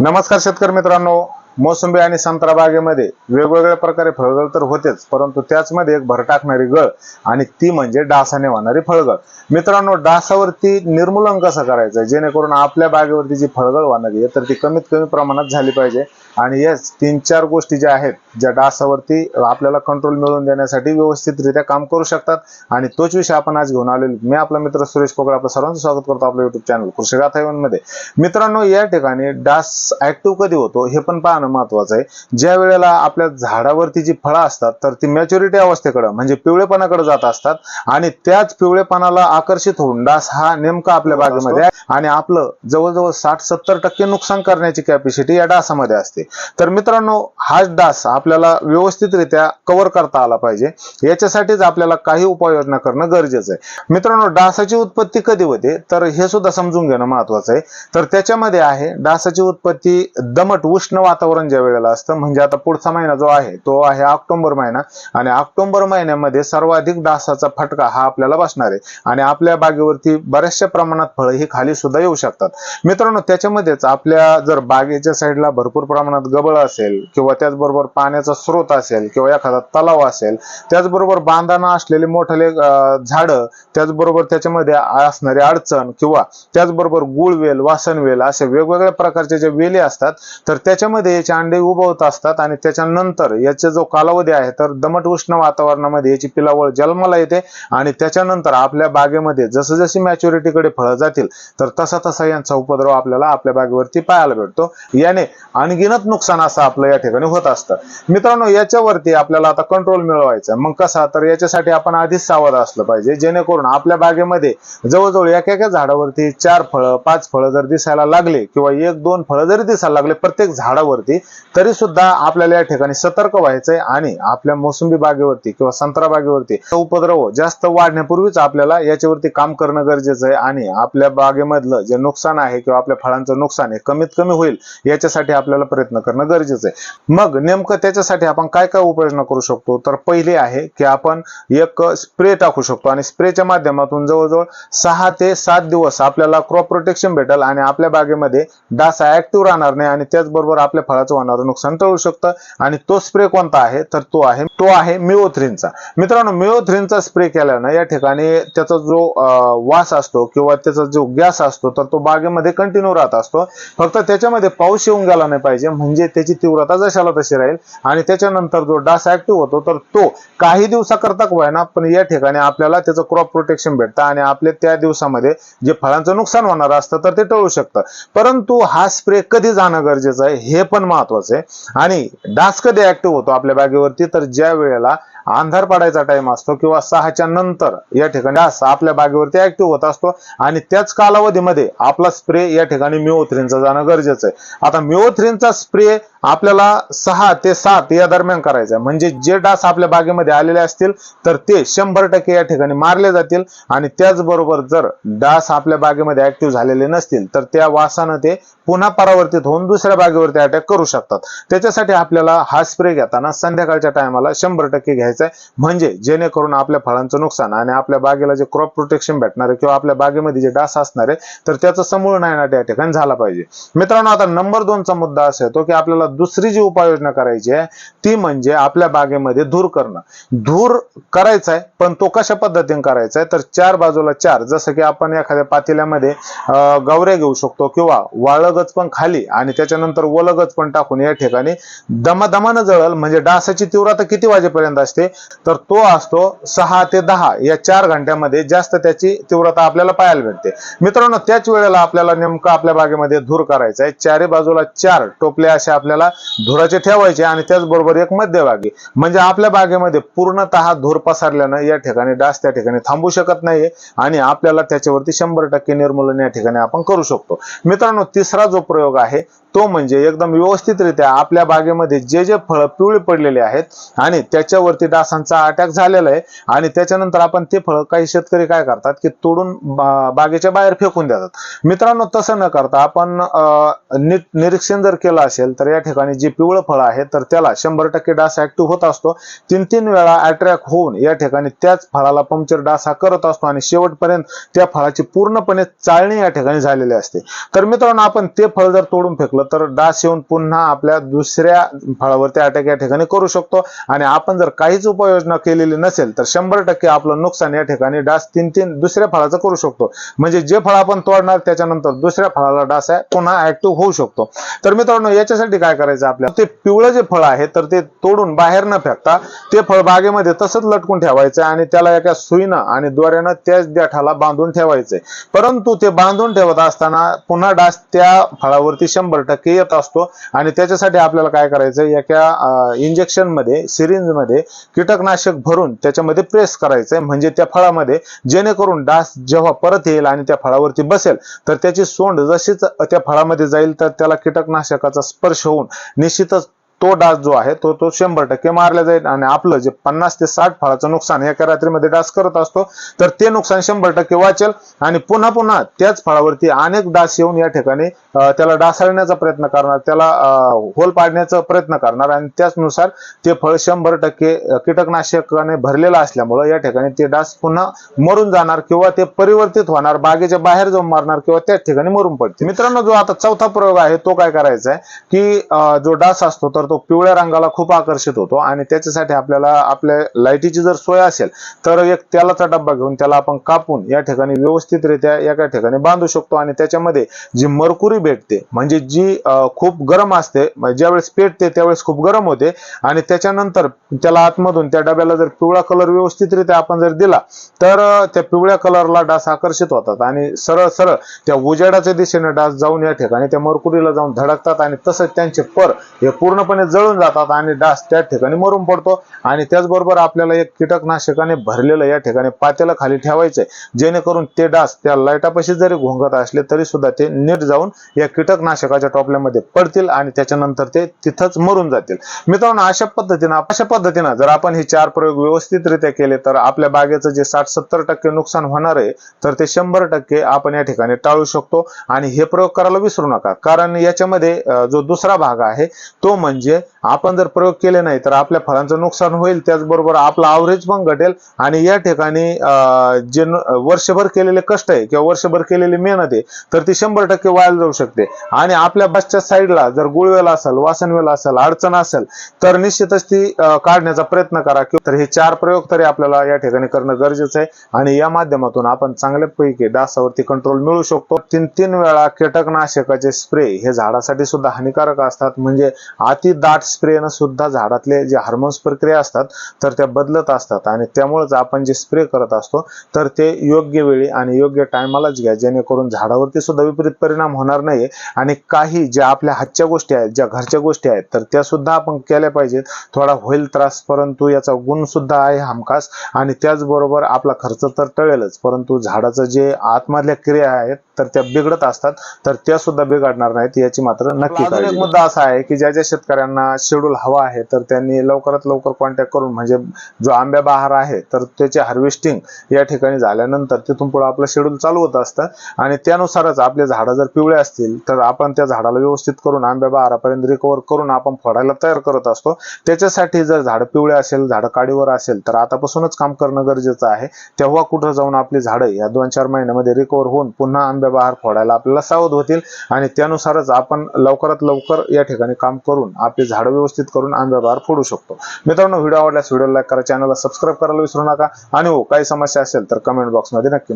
नमस्कार शेतकरी मित्रांनो मोसंबी आणि संत्रा बागेमध्ये वेगवेगळ्या प्रकारे फळगळ तर होतेच परंतु त्याचमध्ये एक भर टाकणारी गळ आणि ती म्हणजे डासाने होणारी फळगळ. मित्रांनो डासावरती निर्मूलन कसं करायचं? जेणेकरून आपल्या बागेवरती जी फळगळ होणारी आहे तर ती कमीत कमी प्रमाणात झाली पाहिजे. आणि याच तीन चार गोष्टी ज्या आहेत ज्या डासावरती आपल्याला कंट्रोल मिळवून देण्यासाठी व्यवस्थितरित्या काम करू शकतात. आणि तोच विषय आपण आज घेऊन आलेलो मी आपला मित्र सुरेश पोकळ आपलं सर्वांचं स्वागत करतो आपल्या युट्यूब चॅनल कृषी मध्ये. मित्रांनो या ठिकाणी डास ऍक्टिव्ह कधी होतो हे पण पाहणं महत्वाचं आहे. ज्या वेळेला आपल्या झाडावरती जी फळं असतात तर ती मॅच्युरिटी अवस्थेकडे म्हणजे पिवळेपणाकडे जात असतात. आणि त्याच पिवळेपणाला आकर्षित होऊन डास हा नेमका आपल्या बागेमध्ये आणि आपलं जवळजवळ साठ सत्तर टक्के नुकसान करण्याची कॅपॅसिटी या डासामध्ये असते. तर मित्रांनो हाच डास आपल्याला व्यवस्थितरित्या कव्हर करता आला पाहिजे. याच्यासाठीच आपल्याला काही उपाययोजना करणं गरजेचं आहे. मित्रांनो डासाची उत्पत्ती कधी होते? तर हे सुद्धा समजून घेणं महत्वाचं आहे. तर त्याच्यामध्ये आहे डासाची उत्पत्ती दमट उष्ण वातावरण ज्या वेळेला असतं म्हणजे आता पुढचा महिना जो आहे तो आहे ऑक्टोबर महिना. आणि ऑक्टोबर महिन्यामध्ये सर्वाधिक डासाचा फटका हा आपल्याला बसणार आहे. आणि आपल्या बागेवरती बऱ्याचशा प्रमाणात फळं ही खाली सुद्धा येऊ शकतात. मित्रांनो त्याच्यामध्येच आपल्या जर बागेच्या साईडला भरपूर प्रमाणात गबळ असेल किंवा त्याचबरोबर पाण्याचा स्रोत असेल किंवा एखादा तलाव असेल त्याचबरोबर बांधाना असलेले मोठले झाडं त्याचबरोबर त्याच्यामध्ये असणारी अडचण किंवा त्याचबरोबर गुळवेल वासनवेल असे वेगवेगळ्या प्रकारचे जे वेले असतात तर त्याच्यामध्ये याचे अंडे उभवत असतात आणि त्याच्यानंतर याचा जो कालावधी आहे तर दमट उष्ण वातावरणामध्ये याची पिलावळ जन्माला येते आणि त्याच्यानंतर आपल्या बागेमध्ये जसं जशी मॅच्युरिटीकडे फळं जातील तर तसा तसा यांचा उपद्रव आपल्याला आपल्या बागेवरती पाहायला भेटतो. याने आणखीन अनगिनत नुकसान असं आपलं या ठिकाणी होत असतं. मित्रांनो याच्यावरती आपल्याला आता कंट्रोल मिळवायचा मग कसा? तर याच्यासाठी आपण आधीच सावध असलं पाहिजे. जेणेकरून आपल्या बागेमध्ये जवळजवळ एक एका झाडावरती चार फळं पाच फळं जर दिसायला लागले किंवा एक दोन फळं जरी दिसायला लागले प्रत्येक झाडावरती तरी सुद्धा आपल्याला या ठिकाणी सतर्क व्हायचंय आणि आपल्या मोसंबी बागेवरती किंवा संत्रा बागेवरती उपद्रव जास्त वाढण्यापूर्वीच आपल्याला याच्यावरती काम करणं गरजेचं आहे आणि आपल्या बागेमधलं जे नुकसान आहे किंवा आपल्या फळांचं नुकसान आहे कमीत कमी होईल याच्यासाठी आपल्याला प्रयत्न प्रयत्न करणं गरजेचं आहे. मग नेमकं त्याच्यासाठी आपण काय काय उपाययोजना करू शकतो? तर पहिले आहे की आपण एक स्प्रे टाकू शकतो आणि स्प्रेच्या माध्यमातून जवळजवळ सहा ते सात दिवस आपल्याला क्रॉप प्रोटेक्शन भेटेल आणि आपल्या बागेमध्ये डास ऍक्टिव्ह राहणार नाही आणि त्याचबरोबर आपल्या फळाचं होणारं नुकसान टळू शकतं. आणि तो स्प्रे कोणता आहे? तर तो आहे तो आहे मिओथ्रीनचा. मित्रांनो मिओथ्रीनचा स्प्रे केल्यानं या ठिकाणी त्याचा जो वास असतो किंवा त्याचा जो गॅस असतो तर तो बागेमध्ये कंटिन्यू राहत असतो. फक्त त्याच्यामध्ये पाऊस येऊन गेला नाही पाहिजे. म्हणजे त्याची तीव्रता जशाला तशी राहील. आणि त्याच्यानंतर जो डास ऍक्टिव्ह होतो तर तो काही दिवसाकरता होईना पण या ठिकाणी आपल्याला त्याचं क्रॉप प्रोटेक्शन भेटतं आणि आपल्या त्या दिवसामध्ये जे फळांचं नुकसान होणार असतं तर ते टळू शकतं. परंतु हा स्प्रे कधी जाणं गरजेचं आहे हे पण महत्वाचं आहे. आणि डास कधी ऍक्टिव्ह होतो आपल्या बागेवरती तर ज्या वेळेला अंधार पडायचा टाइम असतो किंवा सहाच्या नंतर या ठिकाणी आपल्या बागेवरती ऍक्टिव्ह होत असतो आणि त्याच कालावधीमध्ये आपला स्प्रे या ठिकाणी मिओथ्रीनचा जाणं गरजेचं आहे. आता मिओथ्रीनचा स्प्रे आपल्याला सहा ते सात या दरम्यान करायचा आहे म्हणजे जे डास आपल्या बागेमध्ये आलेले असतील तर ते शंभर टक्के या ठिकाणी मारले जातील आणि त्याचबरोबर जर डास आपल्या बागेमध्ये ऍक्टिव्ह झालेले नसतील तर त्या वासानं ते पुन्हा परावर्तित होऊन दुसऱ्या बागेवरती अटॅक करू शकतात. त्याच्यासाठी आपल्याला हा स्प्रे घेताना संध्याकाळच्या टायमाला शंभर टक्के घ्यायचा आहे म्हणजे जेणेकरून आपल्या फळांचं नुकसान आणि आपल्या बागेला जे क्रॉप प्रोटेक्शन भेटणार आहे किंवा आपल्या बागेमध्ये जे डास असणार आहे तर त्याचं समूळ नायनाट या ठिकाणी झाला पाहिजे. मित्रांनो आता नंबर दोनचा मुद्दा असा येतो की आपल्याला दुसरी जी उपाययोजना करायची आहे ती म्हणजे आपल्या बागेमध्ये धूर करणं. धूर करायचा आहे पण तो कशा पद्धतीने करायचा आहे तर चार बाजूला चार जसं की आपण एखाद्या पातेल्यामध्ये गवरे गवऱ्या घेऊ शकतो किंवा वाळगच पण खाली आणि त्याच्यानंतर ओलगच पण टाकून या ठिकाणी दमादमानं जळल म्हणजे डासाची तीव्रता किती वाजेपर्यंत असते? तर तो असतो सहा ते दहा या चार घंट्यामध्ये जास्त त्याची तीव्रता आपल्याला पाहायला भेटते. मित्रांनो त्याच वेळेला आपल्याला नेमकं आपल्या बागेमध्ये धूर करायचा आहे. चारी बाजूला चार टोपले असे आपल्याला धुराचे ठेवायचे आणि त्याचबरोबर एक मध्यभागी. म्हणजे आपल्या बागेमध्ये पूर्णतः धूर पसरल्यानं या ठिकाणी डास त्या ठिकाणी थांबू शकत नाहीये आणि आपल्याला त्याच्यावरती शंभर टक्के निर्मूलन या ठिकाणी आपण करू शकतो. मित्रांनो तिसरा जो प्रयोग आहे तो म्हणजे एकदम व्यवस्थितरित्या आपल्या बागेमध्ये जे जे फळं पिवळी पडलेले आहेत आणि त्याच्यावरती डासांचा अटॅक झालेला आहे. आणि त्याच्यानंतर आपण ते फळ काही शेतकरी काय करतात की तोडून बागेच्या बाहेर फेकून देतात. मित्रांनो तसं न करता आपण नीट निरीक्षण जर केलं असेल तर या ठिकाणी जे पिवळं फळ आहे तर त्याला शंभर टक्के डास ऍक्टिव्ह होत असतो. तीन तीन वेळा अट्रॅक्ट होऊन या ठिकाणी त्याच फळाला पंक्चर डास हा करत असतो आणि शेवटपर्यंत त्या फळाची पूर्णपणे चाळणी या ठिकाणी झालेली असते. तर मित्रांनो आपण ते फळ जर तोडून फेकलं तर डास येऊन पुन्हा आपल्या दुसऱ्या फळावरती अटॅक या ठिकाणी करू शकतो. आणि आपण जर काहीच उपाययोजना केलेली नसेल तर शंभर टक्के आपलं नुकसान या ठिकाणी डास तीन तीन दुसऱ्या फळाचं करू शकतो. म्हणजे जे फळ आपण तोडणार त्याच्यानंतर दुसऱ्या फळाला डास आहे पुन्हा ऍक्टिव्ह होऊ शकतो. तर मित्रांनो याच्यासाठी काय करायचं आपल्याला? ते पिवळं जे फळ आहे तर ते तोडून बाहेर न फेकता ते फळ बागेमध्ये तसंच लटकून ठेवायचं आणि त्याला एका सुईनं आणि दोऱ्यानं त्याच देठाला बांधून ठेवायचंय परंतु ते बांधून ठेवत असताना पुन्हा डास त्या फळावरती शंभर टक्के येत असतो. आणि त्याच्यासाठी आपल्याला काय करायचं? एका इंजेक्शनमध्ये सिरिंजमध्ये कीटकनाशक भरून त्याच्यामध्ये प्रेस करायचंय. म्हणजे त्या फळामध्ये जेणेकरून डास जेव्हा परत येईल आणि त्या फळावरती बसेल तर त्याची सोंड जशीच त्या फळामध्ये जाईल तर त्याला कीटकनाशकाचा स्पर्श होऊन निश्चितच तो डास जो आहे तो तो शंभर टक्के मारला जाईल आणि आपलं जे पन्नास ते साठ फळाचं नुकसान एका रात्रीमध्ये डास करत असतो तर ते नुकसान शंभर टक्के वाचेल आणि पुन्हा पुन्हा त्याच फळावरती अनेक डास येऊन या ठिकाणी त्याला डासाळण्याचा प्रयत्न करणार त्याला होल पाडण्याचा प्रयत्न करणार आणि त्याचनुसार ते फळ शंभर टक्के कीटकनाशकाने भरलेलं असल्यामुळं या ठिकाणी ते डास पुन्हा मरून जाणार किंवा ते परिवर्तित होणार बागेच्या बाहेर जाऊन मारणार किंवा त्याच ठिकाणी मरून पडते मित्रांनो जो आता चौथा प्रयोग आहे तो काय करायचा आहे की जो डास असतो तर तो पिवळ्या रंगाला खूप आकर्षित होतो आणि त्याच्यासाठी आपल्याला आपल्या लाईटीची जर सोय असेल तर एक तेलाचा डब्बा घेऊन त्याला आपण कापून या ठिकाणी व्यवस्थितरित्या एका ठिकाणी बांधू शकतो आणि त्याच्यामध्ये जी मरकुरी भेटते म्हणजे जी खूप गरम असते ज्यावेळेस पेटते त्यावेळेस खूप गरम होते आणि त्याच्यानंतर त्याला आतमधून त्या डब्याला जर पिवळा कलर व्यवस्थितरित्या आपण जर दिला तर त्या पिवळ्या कलरला डास आकर्षित होतात आणि सरळ सरळ त्या उजेडाच्या दिशेने डास जाऊन या ठिकाणी त्या मरकुरीला जाऊन धडकतात आणि तसंच त्यांचे पर हे पूर्णपणे जळून जातात आणि डास त्या ठिकाणी मरून पडतो. आणि त्याचबरोबर आपल्याला एक कीटकनाशकाने भरलेलं या ठिकाणी पातेला खाली ठेवायचंय. जेणेकरून ते डास त्या लाईटापाशी जरी घोंगत असले तरी सुद्धा ते नीट जाऊन या कीटकनाशकाच्या टोपल्यामध्ये पडतील आणि त्याच्यानंतर ते तिथंच मरून जातील. मित्रांनो अशा पद्धतीनं अशा पद्धतीनं जर आपण हे चार प्रयोग व्यवस्थितरित्या केले तर आपल्या बागेचं जे साठ सत्तर टक्के नुकसान होणार आहे तर ते शंभर टक्के आपण या ठिकाणी टाळू शकतो. आणि हे प्रयोग करायला विसरू नका. कारण याच्यामध्ये जो दुसरा भाग आहे तो म्हणजे म्हणजे आपण जर प्रयोग केले नाही तर आपल्या फळांचं नुकसान होईल. त्याचबरोबर आपला आवरेज पण घटेल आणि या ठिकाणी जे वर्षभर केलेले कष्ट आहे किंवा वर्षभर केलेली मेहनत आहे तर ती शंभर टक्के वाया जाऊ शकते. आणि आपल्या बसच्या साईडला जर गुळवेल असेल वासनवेल असेल अडचण असेल तर निश्चितच ती काढण्याचा प्रयत्न करा किंवा तर हे चार प्रयोग तरी आपल्याला या ठिकाणी करणं गरजेचं आहे. आणि या माध्यमातून आपण चांगल्यापैकी डासावरती कंट्रोल मिळू शकतो. तीन तीन वेळा कीटकनाशकाचे स्प्रे हे झाडासाठी सुद्धा हानिकारक असतात. म्हणजे अति दाट स्प्रेनं सुद्धा झाडातले जे हार्मोन्स प्रक्रिया असतात तर त्या बदलत असतात. आणि त्यामुळेच आपण जे स्प्रे करत असतो तर ते योग्य वेळी आणि योग्य टायमालाच घ्या. जेणेकरून झाडावरती सुद्धा विपरीत परिणाम होणार नाही आणि काही ज्या आपल्या हातच्या गोष्टी आहेत ज्या घरच्या गोष्टी आहेत तर त्या सुद्धा आपण केल्या पाहिजेत. थोडा होईल त्रास परंतु याचा गुण सुद्धा आहे हमखास. आणि त्याचबरोबर आपला खर्च तर टळेलच परंतु झाडाचं जे आतमधल्या क्रिया आहेत तर त्या बिघडत असतात तर त्या सुद्धा बिघडणार नाहीत याची मात्र नक्की एक. मुद्दा असा आहे की ज्या ज्या शेतकऱ्यांना शेड्यूल हवा आहे तर त्यांनी लवकरात लवकर कॉन्टॅक्ट करून म्हणजे जो आंब्या बहार आहे तर त्याचे हार्वेस्टिंग या ठिकाणी झाल्यानंतर तिथून पुढे आपलं शेड्यूल चालू होत असतं. आणि त्यानुसारच आपले झाडं जर पिवळे असतील तर आपण त्या झाडाला व्यवस्थित करून आंब्या बहारापर्यंत रिकवर करून आपण फोडायला तयार करत असतो. त्याच्यासाठी जर झाडं पिवळे असेल झाडं काडीवर असेल तर आतापासूनच काम करणं गरजेचं आहे. तेव्हा कुठं जाऊन आपली झाडं या दोन चार महिन्यामध्ये रिकवर होऊन पुन्हा आंब्या बहार फोडायला आपल्याला सावध होतील. आणि त्यानुसारच आपण लवकरात लवकर या ठिकाणी काम करून आपली झाडं व्यवस्थित करून आंब्या फोडू शकतो. मित्रांनो व्हिडिओ आवडल्यास व्हिडिओ लाईक करा चॅनलला सबस्क्राईब करायला विसरू नका. आणि हो काही समस्या असेल तर कमेंट बॉक्समध्ये नक्की